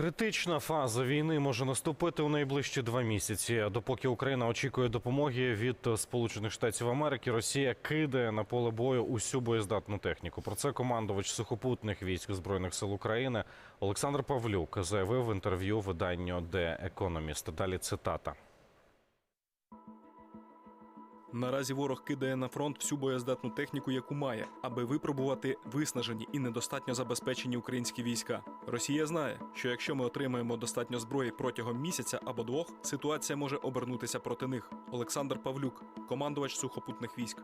Критична фаза війни може наступити у найближчі два місяці. Допоки Україна очікує допомоги від Сполучених Штатів Америки, Росія кидає на поле бою усю боєздатну техніку. Про це командувач сухопутних військ збройних сил України Олександр Павлюк заявив в інтерв'ю виданню The Economist. Далі цитата. Наразі ворог кидає на фронт всю боєздатну техніку, яку має, аби випробувати виснажені і недостатньо забезпечені українські війська. Росія знає, що якщо ми отримаємо достатньо зброї протягом місяця або двох, ситуація може обернутися проти них. Олександр Павлюк, командувач сухопутних військ.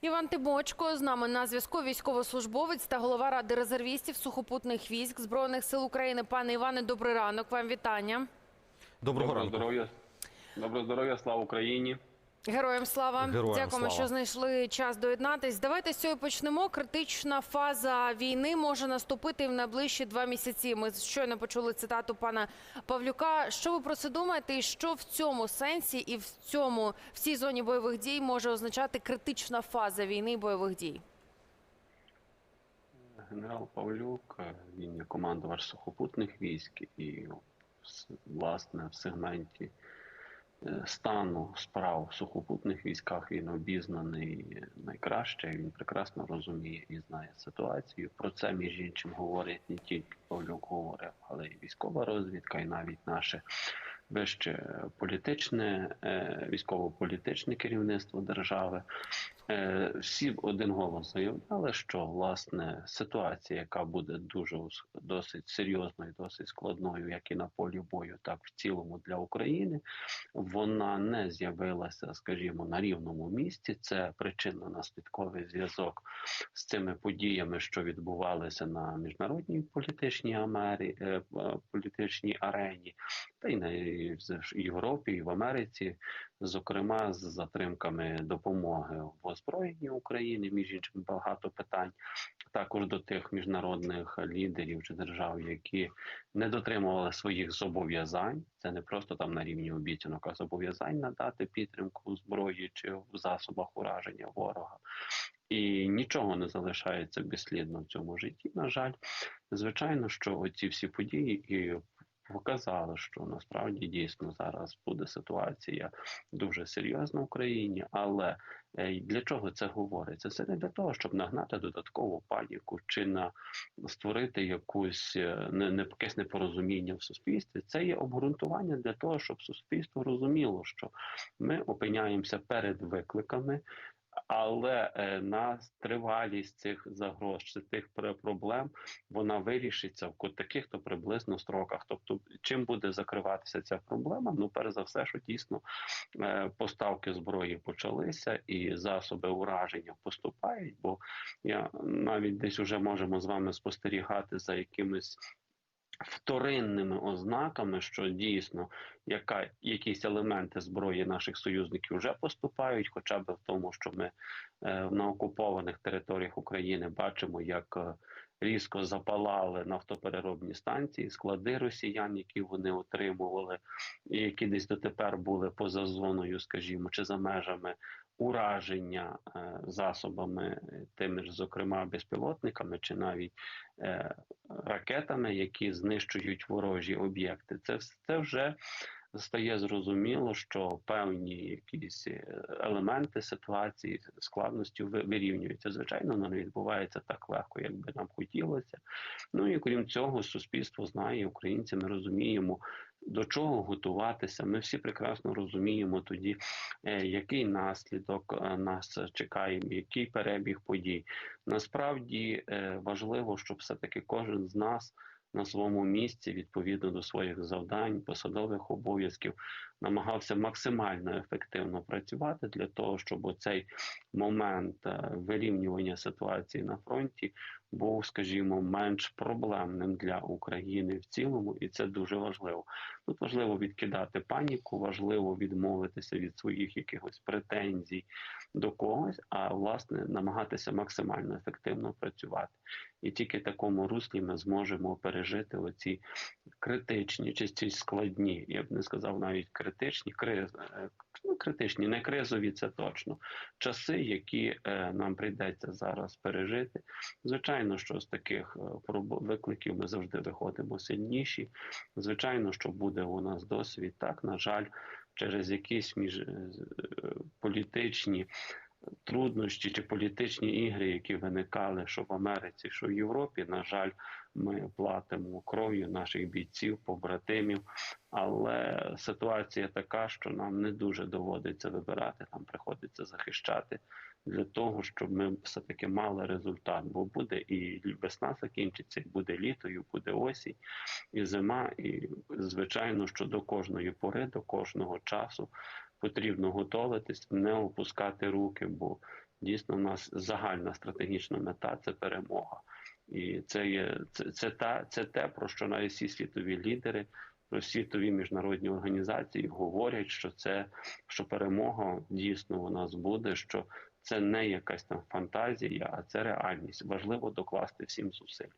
Іван Тимочко з нами на зв'язку. Військовослужбовець та голова ради резервістів сухопутних військ збройних сил України. Пане Іване, добрий ранок. Вам вітання. Доброго Доброго ранку. здоров'я. Доброго здоров'я, слава Україні. Героям слава Героям дякуємо, слава. що знайшли час доєднатись. Давайте з цього почнемо. Критична фаза війни може наступити в найближчі два місяці. Ми щойно почули цитату пана Павлюка. Що ви про це думаєте? І що в цьому сенсі і в цьому в цій зоні бойових дій може означати критична фаза війни і бойових дій? Генерал Павлюк, він є командувач сухопутних військ і власне в сегменті стану справ в сухопутних військах він обізнаний найкраще. Він прекрасно розуміє і знає ситуацію. Про це між іншим говорить не тільки Павлюк говорив, але й військова розвідка, і навіть наше вище політичне, е, військово-політичне керівництво держави. Е, Всі в один голос заявляли, що власне ситуація, яка буде дуже досить серйозною, досить складною, як і на полі бою, так в цілому для України, вона не з'явилася, скажімо, на рівному місці. Це причинно-наслідковий зв'язок з цими подіями, що відбувалися на міжнародній політичній амері, е, е, політичній арені, та й на Європі, і в Америці, зокрема з затримками допомоги в озброєнні України, між іншим багато питань. Також до тих міжнародних лідерів чи держав, які не дотримували своїх зобов'язань. Це не просто там на рівні обіцянок, а зобов'язань надати підтримку зброї чи в засобах ураження ворога. І нічого не залишається безслідно в цьому житті. На жаль, звичайно, що оці всі події і показали, що насправді дійсно зараз буде ситуація дуже серйозна в Україні, але е, для чого це говориться? Це не для того, щоб нагнати додаткову паніку чи на створити якусь е, не, якесь непорозуміння в суспільстві. Це є обґрунтування для того, щоб суспільство розуміло, що ми опиняємося перед викликами. Але е, на тривалість цих загроз чи тих проблем вона вирішиться в таких то приблизно строках. Тобто, чим буде закриватися ця проблема? Ну, перш за все, що дійсно е, поставки зброї почалися, і засоби ураження поступають. Бо я навіть десь вже можемо з вами спостерігати за якимись. Вторинними ознаками, що дійсно яка якісь елементи зброї наших союзників вже поступають, хоча б в тому, що ми е, на окупованих територіях України бачимо, як е, різко запалали нафтопереробні станції, склади росіян, які вони отримували, і які десь дотепер були поза зоною, скажімо, чи за межами ураження е, засобами, тими ж, зокрема, безпілотниками, чи навіть е, ракетами, які знищують ворожі об'єкти. Це, це вже стає зрозуміло, що певні якісь е, елементи ситуації складності ви- вирівнюються. Звичайно, воно не відбувається так легко, як би нам хотілося. Ну і крім цього, суспільство знає, українці ми розуміємо, до чого готуватися. Ми всі прекрасно розуміємо тоді, е, який наслідок е, нас чекає, який перебіг подій. Насправді важливо, щоб все-таки кожен з нас. На своєму місці відповідно до своїх завдань, посадових обов'язків, намагався максимально ефективно працювати для того, щоб цей момент е, вирівнювання ситуації на фронті був, скажімо, менш проблемним для України в цілому, і це дуже важливо. Тут важливо відкидати паніку, важливо відмовитися від своїх якихось претензій до когось, а власне намагатися максимально ефективно працювати. І тільки такому руслі ми зможемо пережити оці критичні ці складні, я б не сказав навіть критичні криз, е, ну, критичні, не кризові, це точно. Часи, які е, нам прийдеться зараз пережити. Звичайно, що з таких е, викликів ми завжди виходимо сильніші. Звичайно, що буде у нас досвід. Так, на жаль, через якісь між е, політичні труднощі чи політичні ігри, які виникали що в Америці, що в Європі. На жаль, ми платимо кров'ю наших бійців, побратимів. Але ситуація така, що нам не дуже доводиться вибирати, нам приходиться захищати для того, щоб ми все таки мали результат. Бо буде і весна закінчиться, і буде літо, і буде осінь, і зима. І звичайно, що до кожної пори, до кожного часу потрібно готуватись, не опускати руки, бо дійсно в нас загальна стратегічна мета це перемога. І це є це, це та це те, про що навіть всі світові лідери, про світові міжнародні організації говорять, що це що перемога дійсно у нас буде. що це не якась там фантазія, а це реальність. Важливо докласти всім зусиль.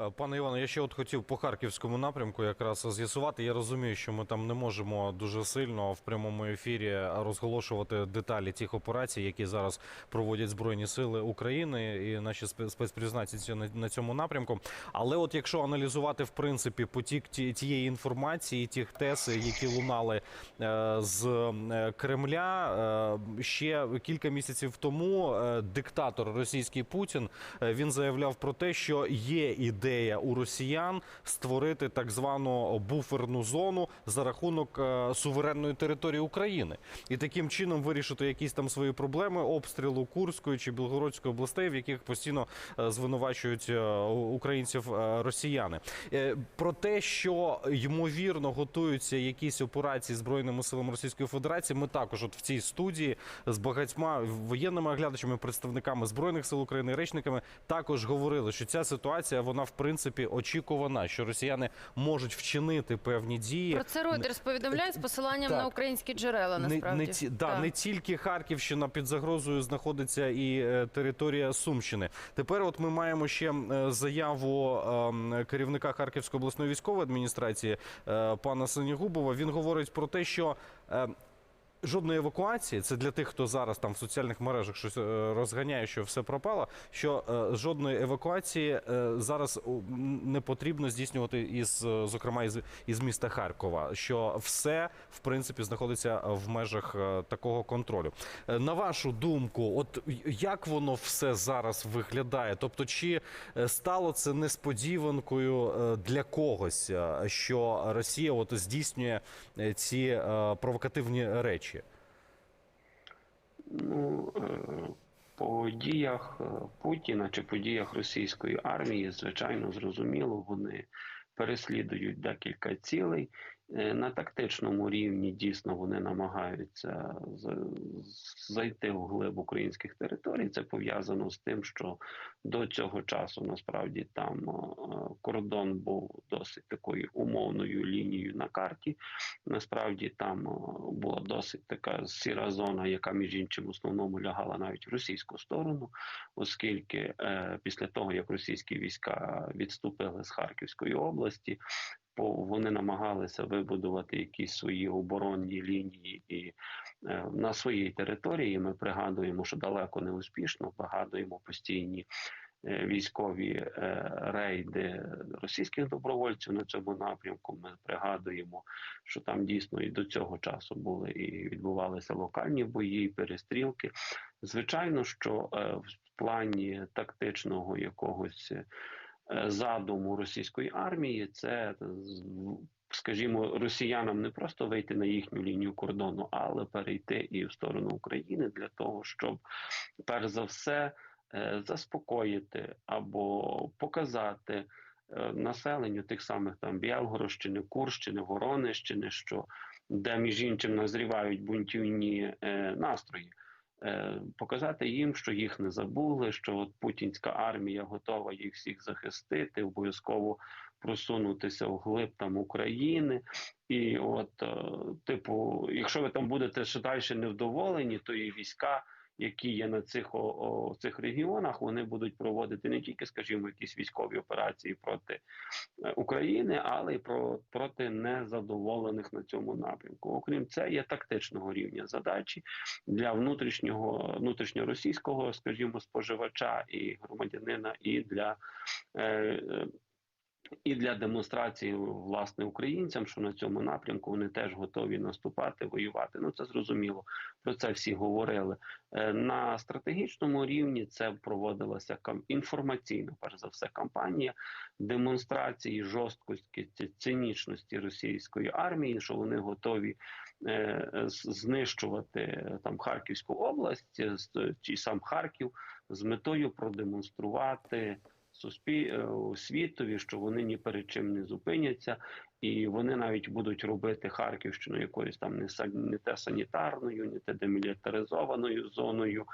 Е, Пане Іване, я ще от хотів по харківському напрямку якраз з'ясувати. Я розумію, що ми там не можемо дуже сильно в прямому ефірі розголошувати деталі тих операцій, які зараз проводять збройні сили України і наші спе- спецпризначенці на, цьому напрямку. Але от якщо аналізувати в принципі потік ті- тієї інформації, тих тез, які лунали е, з е, Кремля, ще кілька місяців тому диктатор російський Путін він заявляв про те, що є ідея у росіян створити так звану буферну зону за рахунок е, суверенної території України і таким чином вирішити якісь там свої проблеми обстрілу Курської чи Білгородської областей, в яких постійно е, звинувачують е, українців росіяни. Про те, що ймовірно готуються якісь операції збройними силами Російської Федерації, ми також от в цій студії з багатьма воєнними оглядачами, представниками збройних сил України, речниками також говорили, що ця ситуація вона в принципі очікувана, що росіяни можуть вчинити певні дії. Про це Reuters повідомляє з посиланням Так. на українські джерела. Не, Насправді не, ті, да, Так. не тільки Харківщина під загрозою знаходиться і е, територія Сумщини. Тепер от ми маємо ще е, заяву е, керівника Харківської обласної військової адміністрації е, пана Синігубова. Він говорить про те, що е, жодної евакуації, це для тих, хто зараз там в соціальних мережах щось е, розганяє, що все пропало. Що е, жодної евакуації е, зараз не потрібно здійснювати із, зокрема, із, із міста Харкова. Що все в принципі знаходиться в межах такого контролю. На вашу думку, от як воно все зараз виглядає? Тобто, чи стало це несподіванкою для когось, що Росія от здійснює ці провокативні речі? Ну, е, по діях е, Путіна чи по діях російської армії, звичайно, зрозуміло, вони переслідують декілька цілей. Е, На тактичному рівні дійсно вони намагаються зайти в глиб українських територій. Це пов'язано з тим, що до цього часу насправді там е, кордон був досить такою умовною лінією на карті. Насправді там е, була досить така сіра зона, яка між іншим в основному лягала навіть в російську сторону, оскільки після того як російські війська відступили з Харківської області. Вони намагалися вибудувати якісь свої оборонні лінії і е, на своїй території. Ми пригадуємо, що далеко не успішно, пригадуємо постійні е, військові е, рейди російських добровольців на цьому напрямку. Ми пригадуємо, що там дійсно і до цього часу були і відбувалися локальні бої, перестрілки. Звичайно, що в плані тактичного якогось задуму російської армії, це скажімо, росіянам не просто вийти на їхню лінію кордону, але перейти і в сторону України для того, щоб перш за все е, заспокоїти або показати е, населенню тих самих там Білгородщини, Курщини, Воронищини, що де між іншим назрівають бунтівні е, настрої. Е, Показати їм, що їх не забули, що от путінська армія готова їх всіх захистити, обов'язково просунутися в глиб там України. І от, е, типу, якщо ви там будете ще далі невдоволені, то і війська які є на цих о, о, цих регіонах, вони будуть проводити не тільки, скажімо, якісь військові операції проти е, України, але й про проти незадоволених на цьому напрямку. Окрім це, є тактичного рівня задачі для внутрішнього внутрішньоросійського, скажімо, споживача і громадянина, і для е, е, і для демонстрації власне українцям, що на цьому напрямку вони теж готові наступати, воювати. Ну це зрозуміло. Про це всі говорили. Е, На стратегічному рівні це проводилася інформаційна, перш за все, кампанія демонстрації жорсткості цинічності російської армії, що вони готові е, знищувати е, там Харківську область, чи сам Харків з метою продемонструвати суспіль е, світові, що вони ні перед чим не зупиняться, і вони навіть будуть робити Харківщину якоюсь там не не те санітарною, не те демілітаризованою зоною.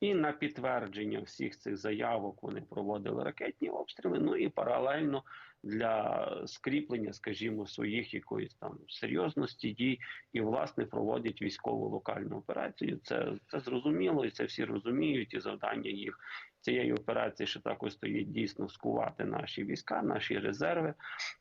І на підтвердження всіх цих заявок вони проводили ракетні обстріли. Ну і паралельно для скріплення, скажімо, своїх якоїсь там серйозності дій і власне проводять військову локальну операцію. Це це зрозуміло, і це всі розуміють. І завдання їх цієї операції ще також стоїть дійсно скувати наші війська, наші резерви.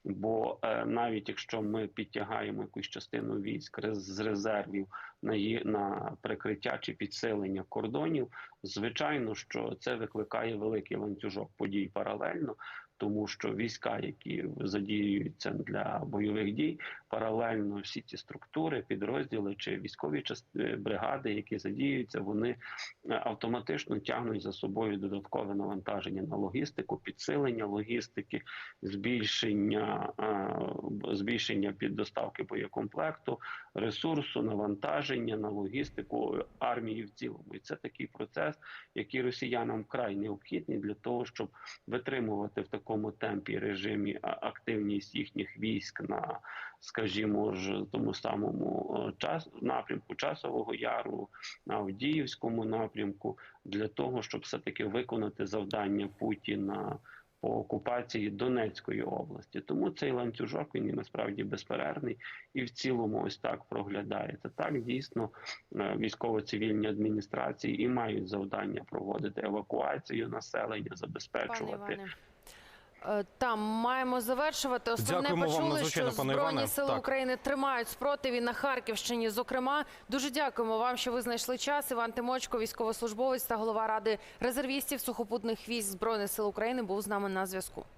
Бо е, навіть якщо ми підтягаємо якусь частину військ з резервів на її на прикриття чи підсилення кордонів, звичайно, що це викликає великий ланцюжок подій паралельно. Тому що війська, які задіюються для бойових дій, паралельно всі ці структури, підрозділи чи військові частини бригади, які задіюються, вони е, автоматично тягнуть за собою додаткове навантаження на логістику, підсилення логістики, збільшення, е, збільшення під доставки боєкомплекту, ресурсу, навантаження на логістику армії в цілому. І це такий процес, який росіянам вкрай необхідний для того, щоб витримувати в такому темпі режимі активність їхніх військ на, скажімо ж, тому самому е, час напрямку часового яру, на Авдіївському напрямку, для того, щоб все таки виконати завдання Путіна. По окупації Донецької області, тому цей ланцюжок він і насправді безперервний і в цілому ось так проглядається. Так дійсно е, військово-цивільні адміністрації і мають завдання проводити евакуацію населення, забезпечувати Там маємо завершувати. Основне Дякуємо почули, вам, що Збройні Іване. сили Так. України тримають спротив і на Харківщині. Зокрема, дуже дякуємо вам, що ви знайшли час. Іван Тимочко, військовослужбовець та голова ради резервістів сухопутних військ Збройних сил України, був з нами на зв'язку.